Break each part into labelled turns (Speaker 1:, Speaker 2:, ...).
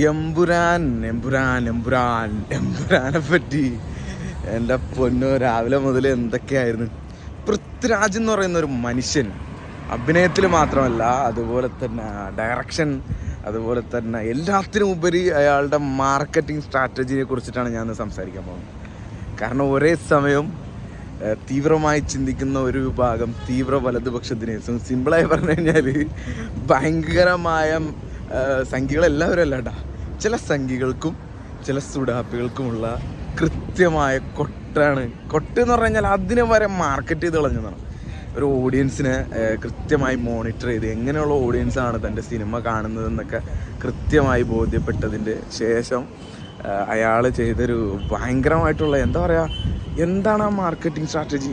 Speaker 1: എമ്പുരാൻ എമ്പുരാൻ എമ്പുരാൻ എമ്പുരാനെ പറ്റി. എന്റെ പൊന്നു രാവിലെ മുതൽ എന്തൊക്കെയായിരുന്നു? പൃഥ്വിരാജ് എന്ന് പറയുന്ന ഒരു മനുഷ്യൻ. അഭിനയത്തിൽ മാത്രമല്ല അതുപോലെ തന്നെ ഡയറക്ഷൻ അതുപോലെ തന്നെ എല്ലാത്തിനും ഉപരി അയാളുടെ മാർക്കറ്റിംഗ് സ്ട്രാറ്റജിയെ കുറിച്ചിട്ടാണ് ഞാൻ സംസാരിക്കാൻ പോകുന്നത്. കാരണം ഒരേ സമയം തീവ്രമായി ചിന്തിക്കുന്ന ഒരു വിഭാഗം തീവ്ര വലതുപക്ഷത്തിനെ സിമ്പിളായി പറഞ്ഞു കഴിഞ്ഞാൽ ഭയങ്കരമായ സംഖ്യകളെല്ലാവരും അല്ല കേട്ടാ ചില സംഖ്യകൾക്കും ചില സുഡാപ്പികൾക്കുമുള്ള കൃത്യമായ കൊട്ടാണ്. കൊട്ട് എന്ന് പറഞ്ഞു കഴിഞ്ഞാൽ അതിനെ വരെ മാർക്കറ്റ് ചെയ്ത് കളഞ്ഞതാണ്. ഒരു ഓഡിയൻസിനെ കൃത്യമായി മോണിറ്റർ ചെയ്ത് എങ്ങനെയുള്ള ഓഡിയൻസാണ് തന്റെ സിനിമ കാണുന്നതെന്നൊക്കെ കൃത്യമായി ബോധ്യപ്പെട്ടതിന്റെ ശേഷം അയാൾ ചെയ്തൊരു ഭയങ്കരമായിട്ടുള്ള എന്താ പറയുക എന്താണ് ആ മാർക്കറ്റിംഗ് സ്ട്രാറ്റജി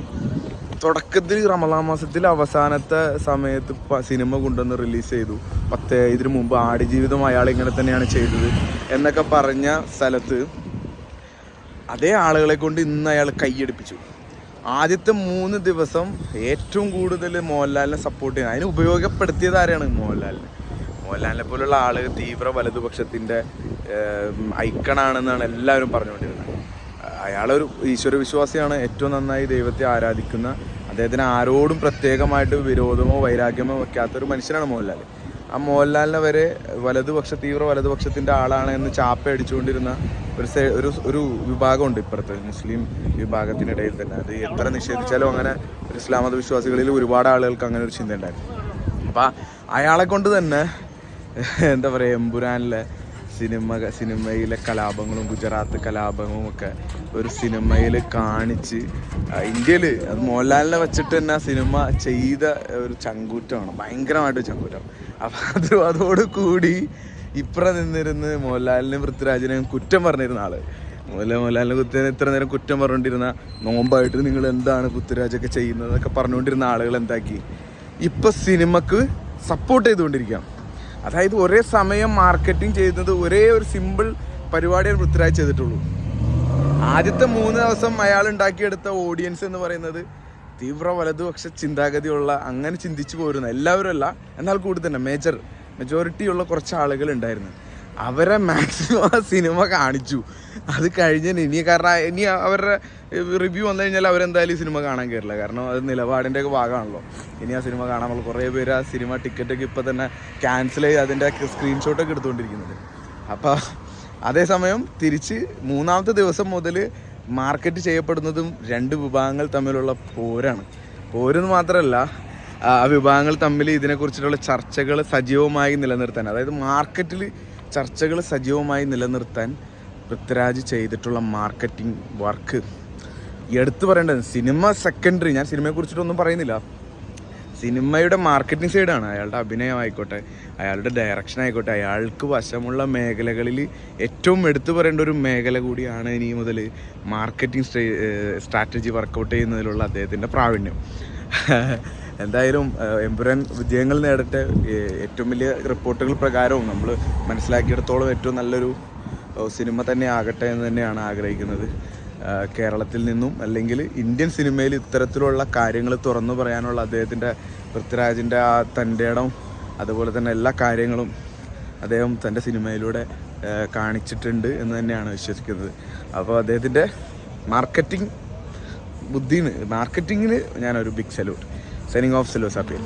Speaker 1: തുടക്കത്തിൽ റമദാൻ മാസത്തിൽ അവസാനത്തെ സമയത്ത് സിനിമ കൊണ്ടുവന്ന് റിലീസ് ചെയ്തു. പത്ത് ഇതിനു മുമ്പ് ആടുജീവിതം അയാൾ ഇങ്ങനെ തന്നെയാണ് ചെയ്തത് എന്നൊക്കെ പറഞ്ഞ സ്ഥലത്ത് അതേ ആളുകളെ കൊണ്ട് ഇന്ന് അയാൾ കൈയടിപ്പിച്ചു. ആദ്യത്തെ മൂന്ന് ദിവസം ഏറ്റവും കൂടുതൽ മോഹൻലാലിനെ സപ്പോർട്ട് ചെയ്യുന്നത് അതിന് ഉപയോഗപ്പെടുത്തിയത് ആരാണ്? മോഹൻലാലിനെ. മോഹൻലാലിനെ പോലുള്ള ആൾ തീവ്ര വലതുപക്ഷത്തിന്റെ ഐക്കണാണെന്നാണ് എല്ലാവരും പറഞ്ഞുകൊണ്ടിരുന്നത്. അയാളൊരു ഈശ്വര വിശ്വാസിയാണ് ഏറ്റവും നന്നായി ദൈവത്തെ ആരാധിക്കുന്ന അദ്ദേഹത്തിന് ആരോടും പ്രത്യേകമായിട്ട് വിരോധമോ വൈരാഗ്യമോ വയ്ക്കാത്തൊരു മനുഷ്യനാണ് മോഹൻലാൽ ആ മോഹൻലാലിനെ വരെ വലതുപക്ഷ തീവ്ര വലതുപക്ഷത്തിന്റെ ആളാണ് എന്ന് ചാപ്പ അടിച്ചുകൊണ്ടിരുന്ന ഒരു ഒരു ഒരു വിഭാഗമുണ്ട് ഇപ്പുറത്ത് മുസ്ലിം വിഭാഗത്തിനിടയിൽ തന്നെ. അത് എത്ര നിഷേധിച്ചാലും അങ്ങനെ ഇസ്ലാം മതവിശ്വാസികളിൽ ഒരുപാട് ആളുകൾക്ക് അങ്ങനെ ഒരു ചിന്ത ഉണ്ടായിരുന്നു. അപ്പം അയാളെ കൊണ്ട് തന്നെ എന്താ പറയുക എമ്പുരാനിലെ സിനിമ സിനിമയിലെ കലാപങ്ങളും ഗുജറാത്ത് കലാപങ്ങളും ഒക്കെ ഒരു സിനിമയിൽ കാണിച്ച് ഇന്ത്യയിൽ അത് മോഹൻലാലിനെ വെച്ചിട്ട് തന്നെ ആ സിനിമ ചെയ്ത ഒരു ചങ്കൂറ്റമാണ്. ഭയങ്കരമായിട്ട് ചങ്കൂറ്റം. അപ്പം അത് അതോട് കൂടി ഇപ്പുറം നിന്നിരുന്ന് മോഹൻലാലിനും പൃഥ്വിരാജിനെയും കുറ്റം പറഞ്ഞിരുന്ന ആൾ. മോഹൻലാൽ മോഹൻലാലിനെ കുത്തിന് ഇത്ര നേരം കുറ്റം പറഞ്ഞുകൊണ്ടിരുന്ന നോമ്പായിട്ട് നിങ്ങൾ എന്താണ് പൃഥ്വിരാജൊക്കെ ചെയ്യുന്നതൊക്കെ പറഞ്ഞുകൊണ്ടിരുന്ന ആളുകൾ എന്താക്കി? ഇപ്പം സിനിമക്ക് സപ്പോർട്ട് ചെയ്തുകൊണ്ടിരിക്കുകയാണ് അതായത് ഒരേ സമയം മാർക്കറ്റിംഗ് ചെയ്യുന്നത് ഒരേ ഒരു സിമ്പിൾ പരിപാടിയാണ് പൃഥ്വിരാജ് ചെയ്തിട്ടുള്ളൂ. ആദ്യത്തെ മൂന്ന് ദിവസം അയാൾ ഉണ്ടാക്കിയെടുത്ത ഓഡിയൻസ് എന്ന് പറയുന്നത് തീവ്ര വലതുപക്ഷ ചിന്താഗതിയുള്ള അങ്ങനെ ചിന്തിച്ചു പോരുന്ന എല്ലാവരും അല്ല എന്നാൽ കൂടി തന്നെ മേജർ മെജോറിറ്റിയുള്ള കുറച്ച് ആളുകൾ ഉണ്ടായിരുന്നു. അവരെ മാക്സിമം ആ സിനിമ കാണിച്ചു. അത് കഴിഞ്ഞ ഇനി കാരണം ഇനി അവരുടെ റിവ്യൂ വന്നു കഴിഞ്ഞാൽ അവരെന്തായാലും ഈ സിനിമ കാണാൻ കയറില്ല കാരണം അത് നിലപാടിന്റെ ഒക്കെ ഭാഗമാണല്ലോ. ഇനി ആ സിനിമ കാണാനുള്ള കുറേ പേര് ആ സിനിമ ടിക്കറ്റൊക്കെ ഇപ്പം തന്നെ ക്യാൻസൽ ചെയ്ത് അതിന്റെ സ്ക്രീൻഷോട്ടൊക്കെ എടുത്തുകൊണ്ടിരിക്കുന്നത് അപ്പോൾ അതേസമയം തിരിച്ച് മൂന്നാമത്തെ ദിവസം മുതൽ മാർക്കറ്റ് ചെയ്യപ്പെടുന്നതും രണ്ട് വിഭാഗങ്ങൾ തമ്മിലുള്ള പോരാണ്. പോരെന്ന് മാത്രമല്ല ആ വിഭാഗങ്ങൾ തമ്മിൽ ഇതിനെക്കുറിച്ചിട്ടുള്ള ചർച്ചകൾ സജീവമായി നിലനിർത്താൻ. അതായത് മാർക്കറ്റിൽ ചർച്ചകൾ സജീവമായി നിലനിർത്താൻ പൃഥ്വിരാജ് ചെയ്തിട്ടുള്ള മാർക്കറ്റിംഗ് വർക്ക്. എടുത്തു പറയേണ്ടത് സിനിമ സെക്കൻഡറി ഞാൻ സിനിമയെ കുറിച്ചിട്ടൊന്നും പറയുന്നില്ല. സിനിമയുടെ മാർക്കറ്റിംഗ് സൈഡാണ് അയാളുടെ അഭിനയം ആയിക്കോട്ടെ അയാളുടെ ഡയറക്ഷൻ ആയിക്കോട്ടെ അയാൾക്ക് വശമുള്ള മേഖലകളിൽ ഏറ്റവും എടുത്തു പറയേണ്ട ഒരു മേഖല കൂടിയാണ് ഇനി മുതൽ മാർക്കറ്റിംഗ് സ്ട്രാറ്റജി വർക്കൗട്ട് ചെയ്യുന്നതിലുള്ള അദ്ദേഹത്തിന്റെ പ്രാവീണ്യം. എന്തായാലും എംപുരാൻ വിജയങ്ങൾ നേടട്ടെ. ഏറ്റവും വലിയ റിപ്പോർട്ടുകൾ പ്രകാരവും നമ്മൾ മനസ്സിലാക്കിയിടത്തോളം ഏറ്റവും നല്ലൊരു സിനിമ തന്നെ ആകട്ടെ എന്ന് തന്നെയാണ് ആഗ്രഹിക്കുന്നത്. കേരളത്തിൽ നിന്നും അല്ലെങ്കിൽ ഇന്ത്യൻ സിനിമയിൽ ഇത്തരത്തിലുള്ള കാര്യങ്ങൾ തുറന്നു പറയാനുള്ള അദ്ദേഹത്തിന്റെ പൃഥ്വിരാജിന്റെ ആ തന്റെ ഇടം അതുപോലെ തന്നെ എല്ലാ കാര്യങ്ങളും അദ്ദേഹം തന്റെ സിനിമയിലൂടെ കാണിച്ചിട്ടുണ്ട് എന്ന് തന്നെയാണ് വിശ്വസിക്കുന്നത്. അപ്പോൾ അദ്ദേഹത്തിന്റെ മാർക്കറ്റിംഗ് ബുദ്ധിന് മാർക്കറ്റിങ്ങിന് ഞാനൊരു ബിഗ് സല്യൂട്ട് സെനിങ് ഓഫ് സെലൂസ് സാപ്പിയൽ